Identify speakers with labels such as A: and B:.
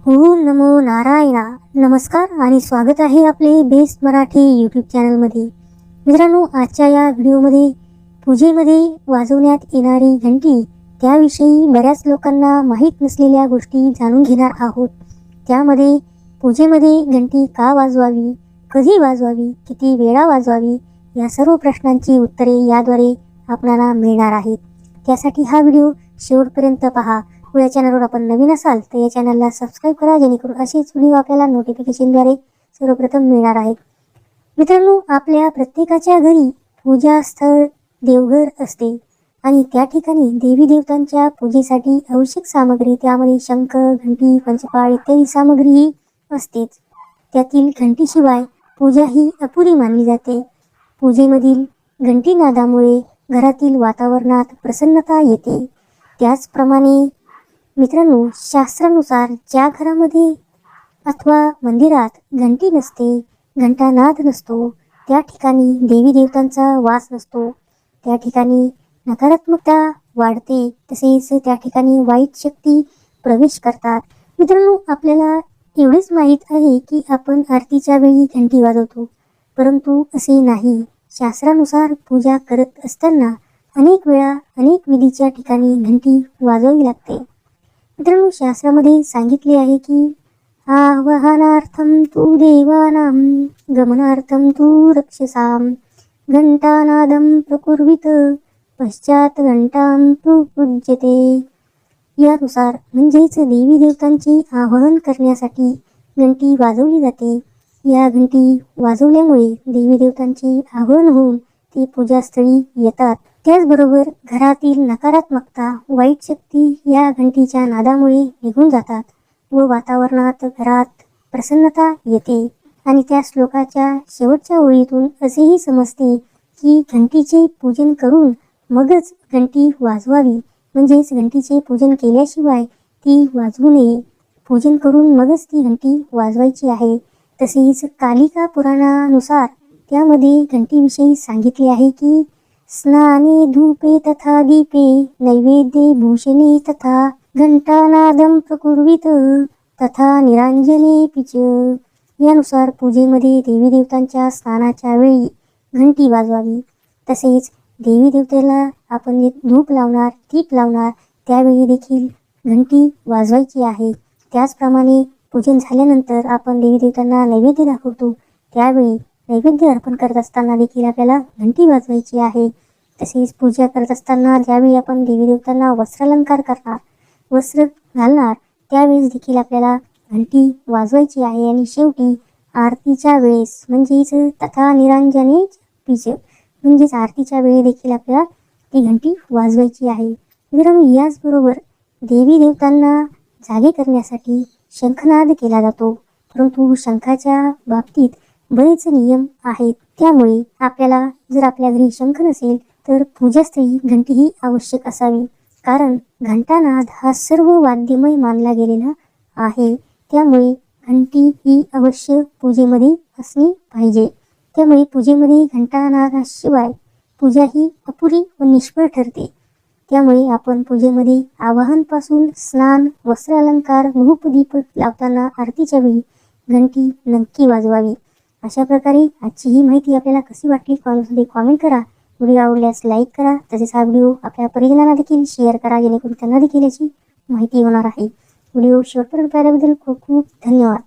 A: ओम नमो नारायणा. नमस्कार आणि स्वागत आहे आपले बेस्ट मराठी यूट्यूब चॅनलमध्ये मित्रांनो आजच्या या व्हिडिओमध्ये पूजेमध्ये वाजवण्यात येणारी घंटी त्याविषयी बऱ्याच लोकांना माहीत नसलेल्या गोष्टी जाणून घेणार आहोत. त्यामध्ये पूजेमध्ये घंटी का वाजवावी कधी वाजवावी किती वेळा वाजवावी या सर्व प्रश्नांची उत्तरे याद्वारे आपणाला मिळणार आहेत. त्यासाठी हा व्हिडिओ शेवटपर्यंत पहा. व या चॅनलवर आपण नवीन असाल तर या चॅनलला सबस्क्राईब करा जेणेकरून असेच व्हिडिओ आपल्याला नोटिफिकेशनद्वारे सर्वप्रथम मिळणार आहेत. मित्रांनो आपल्या प्रत्येकाच्या घरी पूजा स्थळ देवघर असते आणि त्या ठिकाणी देवी देवतांच्या पूजेसाठी आवश्यक सामग्री त्यामध्ये शंख घंटी पंचपाळ इत्यादी सामग्रीही असतेच त्यातील घंटीशिवाय पूजा ही अपुरी मानली जाते. पूजेमधील घंटीनादामुळे घरातील वातावरणात प्रसन्नता येते. त्याचप्रमाणे मित्रांनो शास्त्रानुसार ज्या घरामध्ये अथवा मंदिरात घंटी नसते घंटानाद नसतो त्या ठिकाणी देवी देवतांचा वास नसतो. त्या ठिकाणी नकारात्मकता वाढते तसेच त्या ठिकाणी वाईट शक्ती प्रवेश करतात. मित्रांनो आपल्याला एवढेच माहीत आहे की आपण आरतीच्या वेळी घंटी वाजवतो परंतु असे नाही. शास्त्रानुसार पूजा करत असताना अनेक वेळा अनेक विधीच्या ठिकाणी घंटी वाजवावी लागते. मित्रांनो शास्त्रामध्ये सांगितले आहे की आवाहनार्थम तू देवानां गमनार्थम तू रक्षसाम घंटानादम प्रकुर्वित पश्चात घंटां तू पूज्यते यानुसार म्हणजेच देवी देवतांचे आवाहन करण्यासाठी घंटी वाजवली जाते. या घंटी वाजवल्यामुळे देवी देवतांचे आवाहन होऊन ते पूजास्थळी येतात. त्याचबरोबर घरातील नकारात्मकता वाईट शक्ती या घंटीच्या नादामुळे निघून जातात व वातावरणात घरात प्रसन्नता येते आणि त्या श्लोकाच्या शेवटच्या ओळीतून असेही समजते की घंटीचे पूजन करून मगच घंटी वाजवावी. म्हणजेच घंटीचे पूजन केल्याशिवाय ती वाजवू नये. पूजन करून मगच ती घंटी वाजवायची आहे. तसेच कालिका पुराणानुसार त्यामध्ये घंटीविषयी सांगितले आहे की स्नाने धूपे तथा दीपे नैवेद्ये भूषणे तथा घंटानादम प्रकुर्वित तथा निरांजने पिच. यानुसार पूजेमध्ये देवी देवतांच्या स्नानाच्या वेळी घंटी वाजवावी. तसेच देवी देवतेला आपण धूप लावणार दीप लावणार त्यावेळी देखील घंटी वाजवायची आहे. त्याचप्रमाणे पूजन झाल्यानंतर आपण देवी देवतांना नैवेद्य दाखवतो. त्यावेळी नैवेद्य अर्पण करत असताना देखील आपल्याला घंटी वाजवायची आहे. तसेच पूजा करत असताना ज्यावेळी आपण देवी देवतांना वस्त्रालंकार करणार वस्त्र घालणार त्यावेळेस देखील आपल्याला घंटी वाजवायची आहे. आणि शेवटी आरतीच्या वेळेस म्हणजेच तथा निरांजने पिच म्हणजेच आरतीच्या वेळी देखील आपल्याला ती घंटी वाजवायची आहे. मित्रांनो याचबरोबर देवी देवतांना जागे करण्यासाठी शंखनाद केला जातो. परंतु शंखाच्या बाबतीत बरेच नियम आहेत. त्यामुळे आपल्याला जर आपल्या घरी शंख नसेल तर पूजास्थळी घंटी ही आवश्यक असावी. कारण घंटानाद हा सर्व वाद्यमय मानला गेलेला आहे. त्यामुळे घंटी ही अवश्य पूजेमध्ये असली पाहिजे. त्यामुळे पूजेमध्ये घंटानादाशिवाय पूजा ही अपुरी व निष्फळ ठरते. त्यामुळे आपण पूजेमध्ये आवाहनपासून स्नान वस्त्र अलंकार लावताना आरतीच्या वेळी घंटी नक्की वाजवावी. अशा प्रकारे आजची ही माहिती आपल्याला कशी वाटली कॉमेंटमध्ये कॉमेंट करा. व्हिडिओ आवडल्यास लाईक करा तसेच हा व्हिडिओ आपल्या परिजनांना देखील शेअर करा जेणेकरून त्यांना देखील याची माहिती होणार आहे. व्हिडिओ शेवटपर्यंत पाहिल्याबद्दल खूप खूप धन्यवाद.